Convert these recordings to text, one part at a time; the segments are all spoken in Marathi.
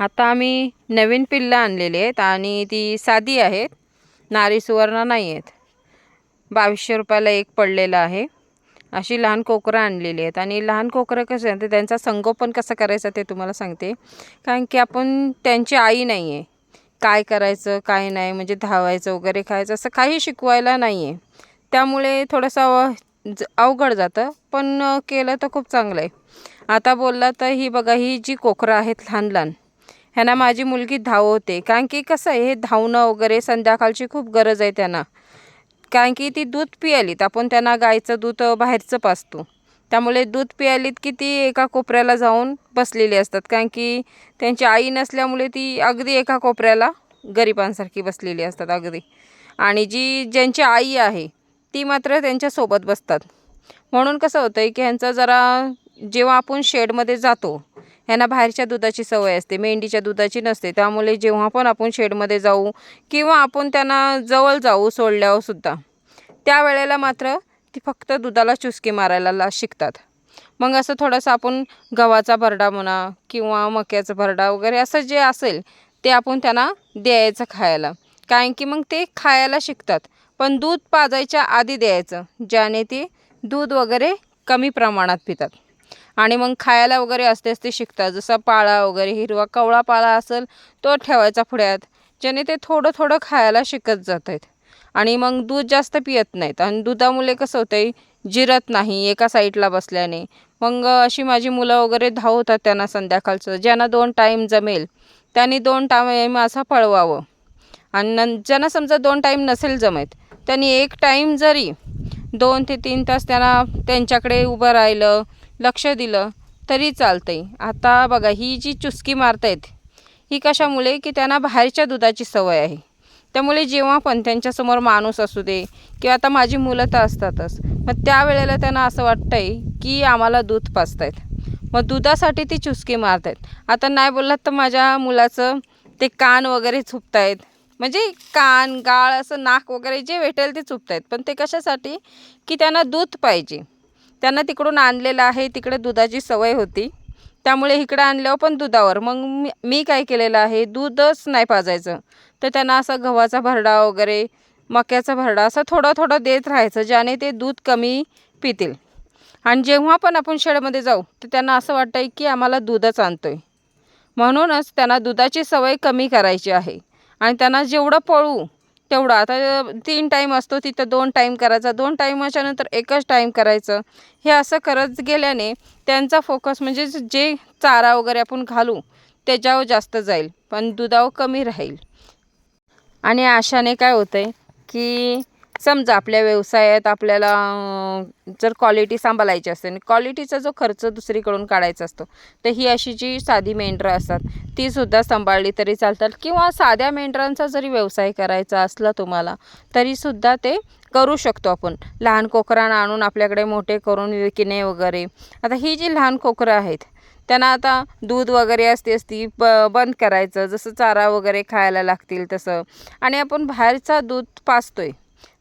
आता आम्ही नवीन पिल्लं आणलेली आहेत आणि ती साधी आहेत. नारी सुवर्ण नाही आहेत बावीसशे रुपयाला एक पडलेलं आहे. अशी लहान कोकरं आणलेली आहेत. आणि लहान कोकरं कसं आहे तर त्यांचा संगोपन कसं करायचं ते तुम्हाला सांगते. कारण की आपण त्यांची आई नाही आहे काय करायचं काय नाही म्हणजे धावायचं वगैरे खायचं असं काही शिकवायला नाही आहे त्यामुळे थोडंसं अवघड जातं. पण केलं तर खूप चांगलं आहे आता बोलला तर ही बघा ही जी कोकरं आहेत लहान लहान ह्यांना माझी मुलगी धावते कारण की कसं आहे हे धावणं वगैरे संध्याकाळची खूप गरज आहे त्यांना. कारण की ती दूध पियालीत. आपण त्यांना गायीचं दूध बाहेरचं पाजतो. त्यामुळे दूध पियालीत की ती एका कोपऱ्याला जाऊन बसलेली असतात. कारण की त्यांची आई नसल्यामुळे ती अगदी एका कोपऱ्याला गरिबांसारखी बसलेली असतात अगदी. आणि जी ज्यांची आई आहे ती मात्र त्यांच्यासोबत बसतात. म्हणून कसं होतं आहे की ह्यांचं जरा जेव्हा आपण शेडमध्ये जातो ह्यांना बाहेरच्या दुधाची सवय असते मेंढीच्या दुधाची नसते. त्यामुळे जेव्हा पण आपण शेडमध्ये जाऊ किंवा आपण त्यांना जवळ जाऊ सोडल्यावर सुद्धा त्यावेळेला मात्र ती फक्त दुधाला चुसकी मारायला ला शिकतात. मग असं थोडंसं आपण गव्हाचा भरडा म्हणा किंवा मक्याचा भरडा वगैरे असं जे असेल ते आपण त्यांना द्यायचं खायला. कारण की मग ते खायला शिकतात. पण दूध पाजायच्या आधी द्यायचं ज्याने ते दूध वगैरे कमी प्रमाणात पितात. आणि मग खायला वगैरे असतेच ते शिकतात. जसा पाळा वगैरे हिरवा कवळा पाळा असेल तो ठेवायचा पुढ्यात ज्याने ते थोडं थोडं खायला शिकत जात आहेत आणि मग दूध जास्त पियत नाहीत. आणि दुधामुळे कसं होतं आहे जिरत नाही एका साईडला बसल्याने. मग अशी माझी मुलं वगैरे धावतात त्यांना संध्याकाळचं ज्यांना दोन टाईम जमेल त्यांनी दोन टाईम असं पळवावं. आणि नं ज्यांना समजा दोन टाईम नसेल जमत त्यांनी एक टाईम जरी दोन ते तीन तास त्यांना त्यांच्याकडे उभं राहिलं लक्ष दिलं तरी चालतंय. आता बघा ही जी चुस्की मारतायत ही कशामुळे? की त्यांना बाहेरच्या दुधाची सवय आहे. त्यामुळे जेव्हा पण त्यांच्यासमोर माणूस असू दे किंवा आता माझी मुलं तर असतातच मग त्यावेळेला त्यांना असं वाटतंय की आम्हाला दूध पाजतायत. मग दुधासाठी ती चुस्की मारतायत. आता नाही बोललात तर माझ्या मुलाचं ते कान वगैरे चुपतायत म्हणजे कान गाळ असं नाक वगैरे जे भेटेल ते चुपतायत पण ते कशासाठी? की त्यांना दूध पाहिजे. त्यांना तिकडून आणलेलं आहे तिकडे दुधाची सवय होती. त्यामुळे इकडं आणल्यावर पण दुधावर. मग मी मी काय केलेलं आहे दूधच नाही पाजायचं. तर त्यांना असं गव्हाचा भरडा वगैरे मक्याचा भरडा असं थोडं थोडं देत राहायचं ज्याने ते दूध कमी पितील. आणि जेव्हा पण आपण शेडमध्ये जाऊ तर त्यांना असं वाटतं की आम्हाला दूधच आणतो आहे म्हणूनच त्यांना दुधाची सवय कमी करायची आहे. आणि त्यांना जेवढं पळू तेवढं. आता तीन टाईम असतो तिथं दोन टाईम करायचा. दोन टाईमाच्या नंतर एकच टाईम करायचं. हे असं करत गेल्याने त्यांचा फोकस म्हणजे जे चारा वगैरे आपण घालू त्याच्यावर जास्त जाईल. पण दुधावर कमी राहील. आणि अशाने काय होतं आहे की समजा आपल्या व्यवसायात आपल्याला जर क्वालिटी सांभाळायची असते आणि क्वालिटीचा जो खर्च दुसरीकडून काढायचा असतो तर ही अशी जी साधी मेंढरं असतात तीसुद्धा सांभाळली तरी चालतात. किंवा साध्या मेंढरांचा जरी व्यवसाय करायचा असला तुम्हाला तरीसुद्धा ते करू शकतो आपण. लहान कोकरांना आणून आपल्याकडे मोठे करून विकणे वगैरे. आता ही जी लहान कोकरं आहेत त्यांना आता दूध वगैरे असते असती ब बंद करायचं. जसं चारा वगैरे खायला लागतील तसं. आणि आपण बाहेरचा दूध पाजतोय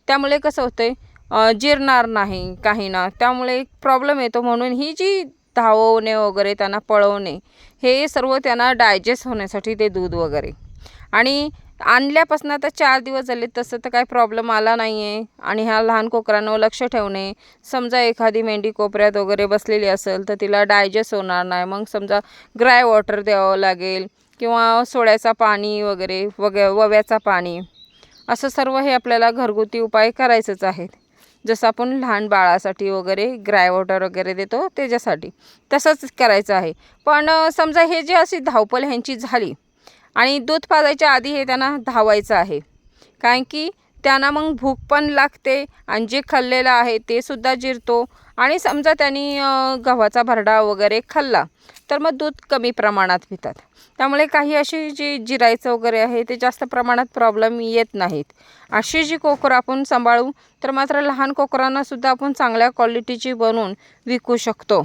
त्यामुळे कसं होतं आहे जिरणार नाही काही ना. त्यामुळे एक प्रॉब्लेम येतो म्हणून ही जी धावणे वगैरे त्यांना पळवणे हे सर्व त्यांना डायजेस्ट होण्यासाठी ते दूध वगैरे. आणि आणल्यापासून आता चार दिवस झाले तसं तर काही प्रॉब्लेम आला नाही आहे आणि ह्या लहान कोकरांवर लक्ष ठेवणे समजा एखादी मेंढी कोपऱ्यात वगैरे बसलेली असेल तर तिला डायजेस्ट होणार नाही. मग समजा ग्राय वॉटर द्यावं लागेल किंवा सोड्याचा पाणी वगैरे वग वव्याचा पाणी. असं सर्व हे आपल्याला घरगुती उपाय करायचंच आहेत. जसं आपण लहान बाळासाठी वगैरे ग्राय वॉटर वगैरे देतो त्याच्यासाठी तसंच करायचं आहे. पण समजा हे जे अशी धावपल ह्यांची झाली आणि दूध पाजायच्या आधी हे त्यांना धावायचं आहे. कारण की त्यांना मग भूक पण लागते आणि जे खाल्लेलं आहे ते सुद्धा जिरतो. आणि समजा त्यांनी गव्हाचा भरडा वगैरे खाल्ला तर मग दूध कमी प्रमाणात पितात. त्यामुळे काही अशी जी जिरायचं वगैरे आहे ते जास्त प्रमाणात प्रॉब्लेम येत नाहीत. अशी जी कोकरं आपण सांभाळू तर मात्र लहान कोकरांनासुद्धा आपण चांगल्या क्वालिटीची बनवून विकू शकतो.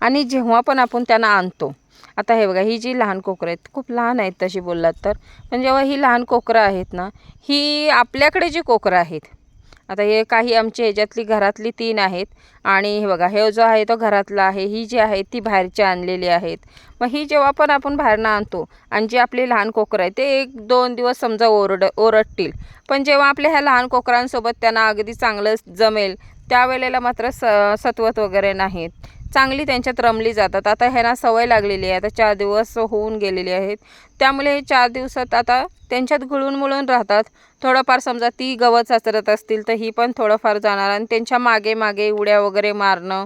आणि जेव्हा पण आपण त्यांना आणतो. आता हे बघा ही जी लहान कोकरं आहेत खूप लहान आहेत तशी बोललात तर. पण जेव्हा ही लहान कोकरं आहेत ना ही आपल्याकडे जी कोकरं आहेत आता हे काही आमच्या ह्याच्यातली घरातली तीन आहेत आणि हे बघा हे जो आहे तो घरातला आहे ही जी आहे ती बाहेरची आणलेली आहेत. मग ही जेव्हा पण आपण बाहेरनं आणतो आणि जी आपली लहान कोकरं आहे ते एक दोन दिवस समजा ओरड ओरडतील. पण जेव्हा आपल्या ह्या लहान कोकरांसोबत त्यांना अगदी चांगलं जमेल त्यावेळेला मात्र स सत्वत वगैरे नाहीत. चांगली त्यांच्यात रमली जातात. आता ह्यांना सवय लागलेली आहे. आता चार दिवस होऊन गेलेले आहेत. त्यामुळे हे चार दिवसात आता त्यांच्यात घुळून मुळून राहतात. थोडंफार समजा ती गवत चाचरत असतील तर ही पण थोडंफार जाणार आणि त्यांच्या मागे मागे उड्या वगैरे मारणं.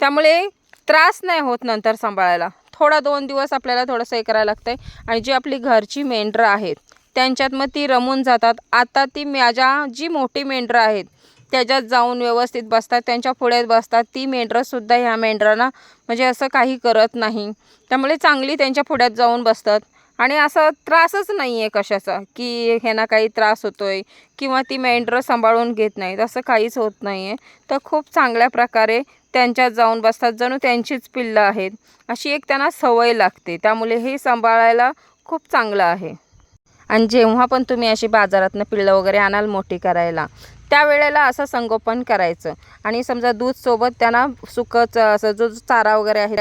त्यामुळे त्रास नाही होत नंतर सांभाळायला. थोडा दोन दिवस आपल्याला थोडंसं हे करायला लागतं आहे आणि जी आपली घरची मेंढरं आहेत त्यांच्यात मग ती रमून जातात. आता ती माझ्या जी मोठी मेंढरं आहेत त्याच्यात जाऊन व्यवस्थित बसतात त्यांच्या पुढे बसतात. ती मेंढरंसुद्धा ह्या मेंढरांना म्हणजे असं काही करत नाही. त्यामुळे चांगली त्यांच्या पुढ्यात जाऊन बसतात. आणि असं त्रासच नाही आहे कशाचा की ह्यांना काही त्रास होतो आहे किंवा ती मेंढरं सांभाळून घेत नाहीत असं काहीच होत नाही आहे तर खूप चांगल्या प्रकारे त्यांच्यात जाऊन बसतात. जणू त्यांचीच पिल्लं आहेत. अशी एक त्यांना सवय लागते. त्यामुळे हे सांभाळायला खूप चांगलं आहे. आणि जेव्हा पण तुम्ही अशी बाजारातनं पिल्लं वगैरे आणाल मोठी करायला त्यावेळेला असं संगोपन करायचं. आणि समजा दूध सोबत त्यांना सुकंच असं जो चारा वगैरे आहे